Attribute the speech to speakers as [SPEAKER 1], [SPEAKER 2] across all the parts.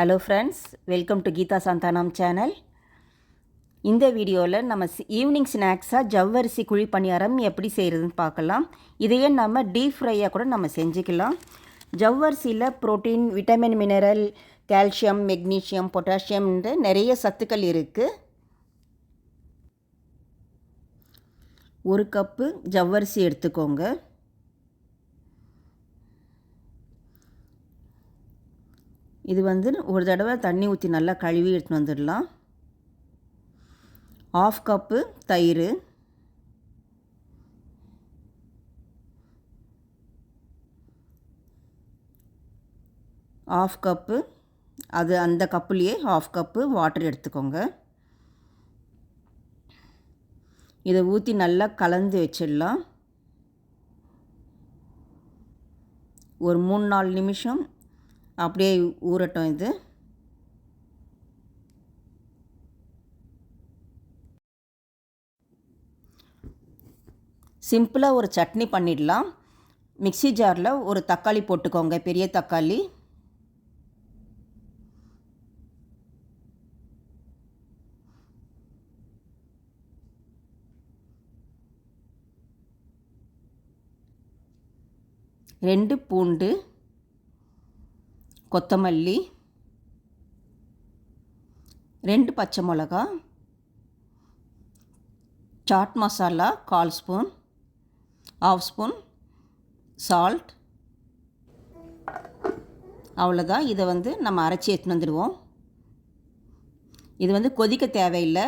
[SPEAKER 1] Hello friends welcome to Geetha Santhanam channel இந்த வீடியோவில் நம்ம ஈவினிங் ஸ்நாக்ஸாக ஜவ்வரிசி குழி பணியாரம் எப்படி செய்கிறதுன்னு பார்க்கலாம். இதையே நம்ம டீப் ஃப்ரையாக கூட நம்ம செஞ்சுக்கலாம். ஜவ்வரிசியில் protein vitamin mineral calcium magnesium பொட்டாசியம்ன்ற நிறைய சத்துக்கள் இருக்குது ஒரு கப்பு ஜவ்வரிசி எடுத்துக்கோங்க. இது வந்து ஒரு தடவை தண்ணி ஊற்றி நல்லா கழுவி எடுத்துன்னு வந்துடலாம். ஆஃப் கப்பு தயிர். ஆஃப் கப்பு அது அந்த கப்புலேயே ஆஃப் கப்பு வாட்டர் எடுத்துக்கோங்க. இதை ஊற்றி நல்லா கலந்து வச்சிடலாம். ஒரு மூணு நாலு நிமிஷம் அப்படியே ஊறட்டும் இது. சிம்பிளாக ஒரு சட்னி பண்ணிடலாம். மிக்சி ஜாரில் ஒரு தக்காளி போட்டுக்கோங்க பெரிய தக்காளி. ரெண்டு பூண்டு கொத்தமல்லி ரெண்டு பச்சை மிளகா சாட் மசாலா கால் ஸ்பூன் ஆஃப் ஸ்பூன் சால்ட் அவ்வளோதான் இதை வந்து நம்ம அரைச்சி எடுத்துன்னு வந்துடுவோம். இது வந்து கொதிக்க தேவையில்லை.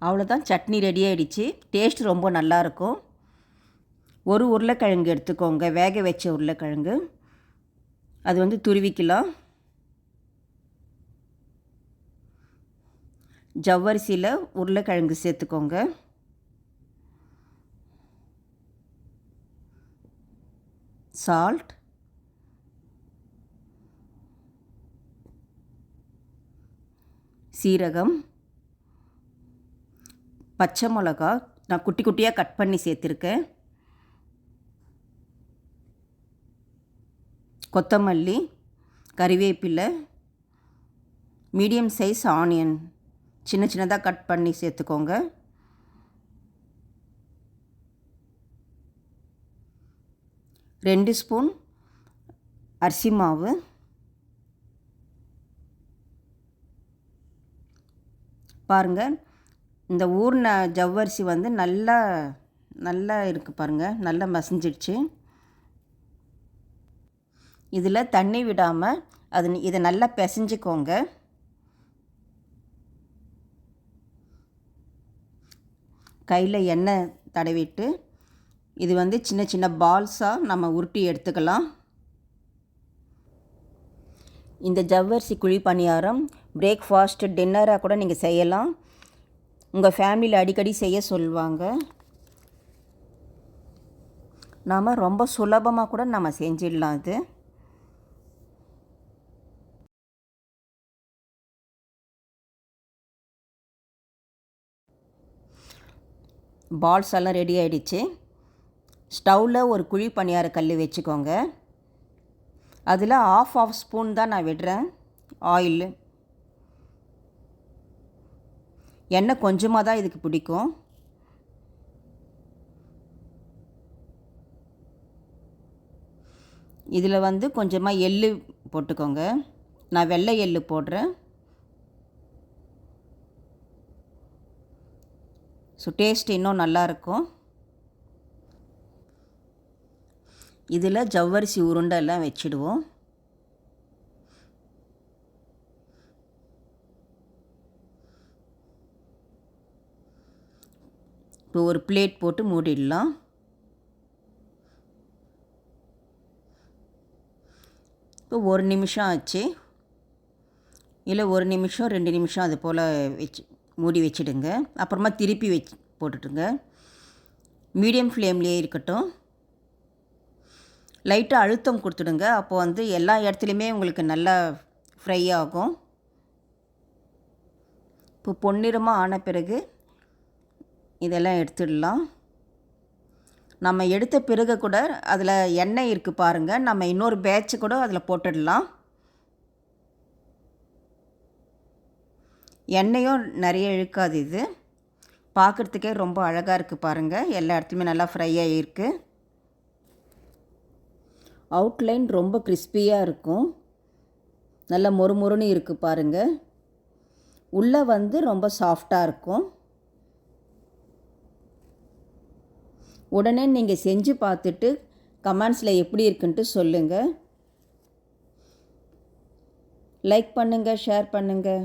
[SPEAKER 1] அவ்வளோதான் சட்னி ரெடி ஆகிடுச்சு டேஸ்ட் ரொம்ப நல்லாயிருக்கும் ஒரு உருளைக்கிழங்கு எடுத்துக்கோங்க. வேக வச்ச உருளைக்கிழங்கு. அது வந்து துருவிக்கலாம் ஜவ்வரிசியில் உருளைக்கிழங்கு சேர்த்துக்கோங்க. சால்ட் சீரகம். பச்சை மிளகா நான் குட்டி குட்டியாக கட் பண்ணி சேர்த்துருக்கேன். கொத்தமல்லி கறிவேப்பிலை மீடியம் சைஸ் ஆனியன். சின்ன சின்னதாக கட் பண்ணி சேர்த்துக்கோங்க. ரெண்டு ஸ்பூன் அரிசி மாவு. பாருங்கள் இந்த ஊர்ன ஜவ்வரிசி வந்து நல்லா நல்லா இருக்குது பாருங்கள் நல்லா மசிஞ்சிடுச்சு. இதில் தண்ணி விடாமல் அது இதை நல்லா பிசைஞ்சிக்கோங்க. கையில் எண்ணெய் தடவிட்டு இது வந்து சின்ன சின்ன பால்ஸாக நம்ம உருட்டி எடுத்துக்கலாம். இந்த ஜவ்வரிசி குழி பணியாரம் பிரேக்ஃபாஸ்ட் டின்னராக கூட நீங்கள் செய்யலாம். உங்கள் ஃபேமிலியில் அடிக்கடி செய்ய சொல்லுவாங்க. நாம் ரொம்ப சுலபமாக கூட நம்ம செஞ்சிடலாம் இது. பால்ஸ் எல்லாம் ரெடி ஆகிடுச்சு ஸ்டவ்வில் ஒரு குழி பணியார கல் வச்சுக்கோங்க. அதில் ஆஃப் ஆஃப் ஸ்பூன் தான் நான் விடுறேன். ஆயில் எண்ணெய் கொஞ்சமாக தான் இதுக்கு பிடிக்கும். இதில் வந்து கொஞ்சமாக எள்ளு போட்டுக்கோங்க. நான் வெள்ளை எள்ளு போடுறேன். ஸோ டேஸ்ட் இன்னும் நல்லாயிருக்கும் இதில் ஜவ்வரிசி உருண்டை எல்லாம் வச்சிடுவோம். இப்போ ஒரு பிளேட் போட்டு மூடிடலாம். இப்போ ஒரு நிமிஷம் ஆச்சு. இல்லை ஒரு நிமிஷம் ரெண்டு நிமிஷம் அது போல் வச்சு மூடி வச்சுடுங்க. அப்புறமா திருப்பி வச்சு போட்டுட்டுங்க. மீடியம் ஃப்ளேம்லேயே இருக்கட்டும். லைட்டாக அழுத்தம் கொடுத்துடுங்க. அப்போது வந்து எல்லா இடத்துலையுமே உங்களுக்கு நல்லா ஃப்ரை ஆகும். இப்போ பொன்னிறமாக ஆன பிறகு இதெல்லாம் எடுத்துடலாம். நம்ம எடுத்த பிறகு கூட அதில் எண்ணெய் இருக்குது பாருங்கள் நம்ம இன்னொரு பேட்ச் கூட அதில் போட்டுடலாம். எண்ணெயும் நிறைய இழுக்காது இது. பார்க்குறதுக்கே ரொம்ப அழகாக இருக்குது பாருங்கள் எல்லா இடத்துலையுமே நல்லா ஃப்ரை ஆகிருக்கு அவுட்லைன் ரொம்ப கிறிஸ்பியாக இருக்கும். நல்லா மொறுமொறுன்னு இருக்குது பாருங்கள் உள்ளே வந்து ரொம்ப சாஃப்டாக இருக்கும். உடனே நீங்கள் செஞ்சு பார்த்துட்டு கமெண்ட்ஸில் எப்படி இருக்குன்ட்டு சொல்லுங்கள் லைக் பண்ணுங்கள் ஷேர் பண்ணுங்கள்